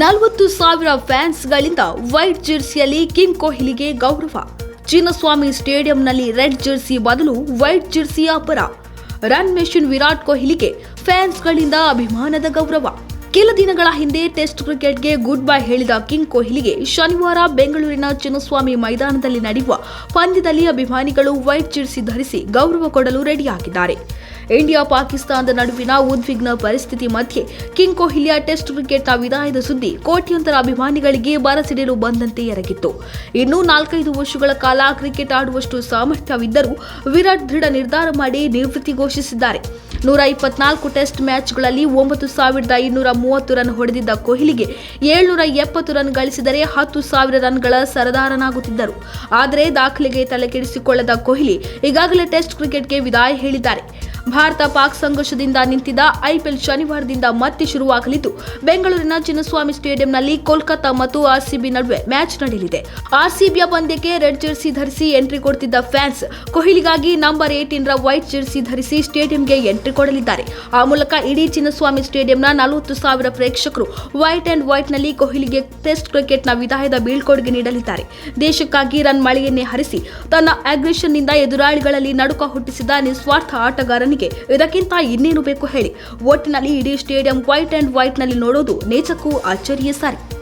ನಲವತ್ತು ಸಾವಿರ ಫ್ಯಾನ್ಸ್ಗಳಿಂದ white ಜೆರ್ಸಿಯಲ್ಲಿ king ಕೊಹ್ಲಿಗೆ ಗೌರವ. ಚಿನ್ನಸ್ವಾಮಿ ಸ್ಟೇಡಿಯಂನಲ್ಲಿ ರೆಡ್ ಜೆರ್ಸಿ ಬದಲು ವೈಟ್ ಜೆರ್ಸಿಯ ಪರ. ರನ್ ಮೆಷಿನ್ ವಿರಾಟ್ ಕೊಹ್ಲಿಗೆ ಫ್ಯಾನ್ಸ್ಗಳಿಂದ ಅಭಿಮಾನದ ಗೌರವ. ಕೆಲ ದಿನಗಳ ಹಿಂದೆ ಟೆಸ್ಟ್ ಕ್ರಿಕೆಟ್ಗೆ ಗುಡ್ ಬೈ ಹೇಳಿದ ಕಿಂಗ್ ಕೊಹ್ಲಿಗೆ ಶನಿವಾರ ಬೆಂಗಳೂರಿನ ಚಿನ್ನಸ್ವಾಮಿ ಮೈದಾನದಲ್ಲಿ ನಡೆಯುವ ಪಂದ್ಯದಲ್ಲಿ ಅಭಿಮಾನಿಗಳು ವೈಟ್ ಜೆರ್ಸಿ ಧರಿಸಿ ಗೌರವ ಕೊಡಲು ರೆಡಿಯಾಗಿದ್ದಾರೆ. ಇಂಡಿಯಾ ಪಾಕಿಸ್ತಾನದ ನಡುವಿನ ಉದ್ವಿಗ್ನ ಪರಿಸ್ಥಿತಿ ಮಧ್ಯೆ ಕಿಂಗ್ ಕೊಹ್ಲಿಯ ಟೆಸ್ಟ್ ಕ್ರಿಕೆಟ್ನ ವಿದಾಯದ ಸುದ್ದಿ ಕೋಟ್ಯಂತರ ಅಭಿಮಾನಿಗಳಿಗೆ ಬರಸಿಡಿಲು ಬಂದಂತೆ ಎರಗಿತ್ತು. ಇನ್ನು ನಾಲ್ಕೈದು ವರ್ಷಗಳ ಕಾಲ ಕ್ರಿಕೆಟ್ ಆಡುವಷ್ಟು ಸಾಮರ್ಥ್ಯವಿದ್ದರೂ ವಿರಾಟ್ ದೃಢ ನಿರ್ಧಾರ ಮಾಡಿ ನಿವೃತ್ತಿ ಘೋಷಿಸಿದ್ದಾರೆ. ನೂರ ಇಪ್ಪತ್ನಾಲ್ಕು ಟೆಸ್ಟ್ ಮ್ಯಾಚ್ಗಳಲ್ಲಿ ಒಂಬತ್ತು ಸಾವಿರದ ಇನ್ನೂರ ಮೂವತ್ತು ರನ್ ಹೊಡೆದಿದ್ದ ಕೊಹ್ಲಿಗೆ ಏಳ್ನೂರ ಎಪ್ಪತ್ತು ರನ್ ಗಳಿಸಿದರೆ ಹತ್ತು ಸಾವಿರ ರನ್ಗಳ ಸರದಾರನಾಗುತ್ತಿದ್ದರು. ಆದರೆ ದಾಖಲೆಗೆ ತಲೆಕೆಡಿಸಿಕೊಳ್ಳದ ಕೊಹ್ಲಿ ಈಗಾಗಲೇ ಟೆಸ್ಟ್ ಕ್ರಿಕೆಟ್ಗೆ ವಿದಾಯ ಹೇಳಿದ್ದಾರೆ. ಭಾರತ ಪಾಕ್ ಸಂಘರ್ಷದಿಂದ ನಿಂತಿದ್ದ ಐಪಿಎಲ್ ಶನಿವಾರದಿಂದ ಮತ್ತೆ ಶುರುವಾಗಲಿದ್ದು, ಬೆಂಗಳೂರಿನ ಚಿನ್ನಸ್ವಾಮಿ ಸ್ಟೇಡಿಯಂನಲ್ಲಿ ಕೋಲ್ಕತ್ತಾ ಮತ್ತು ಆರ್ಸಿಬಿ ನಡುವೆ ಮ್ಯಾಚ್ ನಡೆಯಲಿದೆ. ಆರ್ಸಿಬಿಯ ಪಂದ್ಯಕ್ಕೆ ರೆಡ್ ಜೆರ್ಸಿ ಧರಿಸಿ ಎಂಟ್ರಿ ಕೊಡ್ತಿದ್ದ ಫ್ಯಾನ್ಸ್, ಕೊಹ್ಲಿಗಾಗಿ ನಂಬರ್ ಏಟೀನ್ ರ ವೈಟ್ ಜೆರ್ಸಿ ಧರಿಸಿ ಸ್ಟೇಡಿಯಂಗೆ ಎಂಟ್ರಿ ಕೊಡಲಿದ್ದಾರೆ. ಆ ಮೂಲಕ ಇಡೀ ಚಿನ್ನಸ್ವಾಮಿ ಸ್ಟೇಡಿಯಂನ ನಲವತ್ತು ಸಾವಿರ ಪ್ರೇಕ್ಷಕರು ವೈಟ್ ಅಂಡ್ ವೈಟ್ನಲ್ಲಿ ಕೊಹ್ಲಿಗೆ ಟೆಸ್ಟ್ ಕ್ರಿಕೆಟ್ನ ವಿದಾಯದ ಬೀಳ್ಕೊಡುಗೆ ನೀಡಲಿದ್ದಾರೆ. ದೇಶಕ್ಕಾಗಿ ರನ್ ಮಳೆಯನ್ನೇ ಹರಿಸಿ, ತನ್ನ ಅಗ್ರೆಷನ್ನಿಂದ ಎದುರಾಳಿಗಳಲ್ಲಿ ನಡುಕ ಹುಟ್ಟಿಸಿದ ನಿಸ್ವಾರ್ಥ ಆಟಗಾರನಿಗೆ ಇದಕ್ಕಿಂತ ಇನ್ನೇನು ಬೇಕು ಹೇಳಿ. ಒಟ್ಟಿನಲ್ಲಿ ಇಡೀ ಸ್ಟೇಡಿಯಂ ವೈಟ್ ಅಂಡ್ ವೈಟ್ನಲ್ಲಿ ನೋಡೋದು ನಿಜಕ್ಕೂ ಆಶ್ಚರ್ಯ ಸಾರಿ.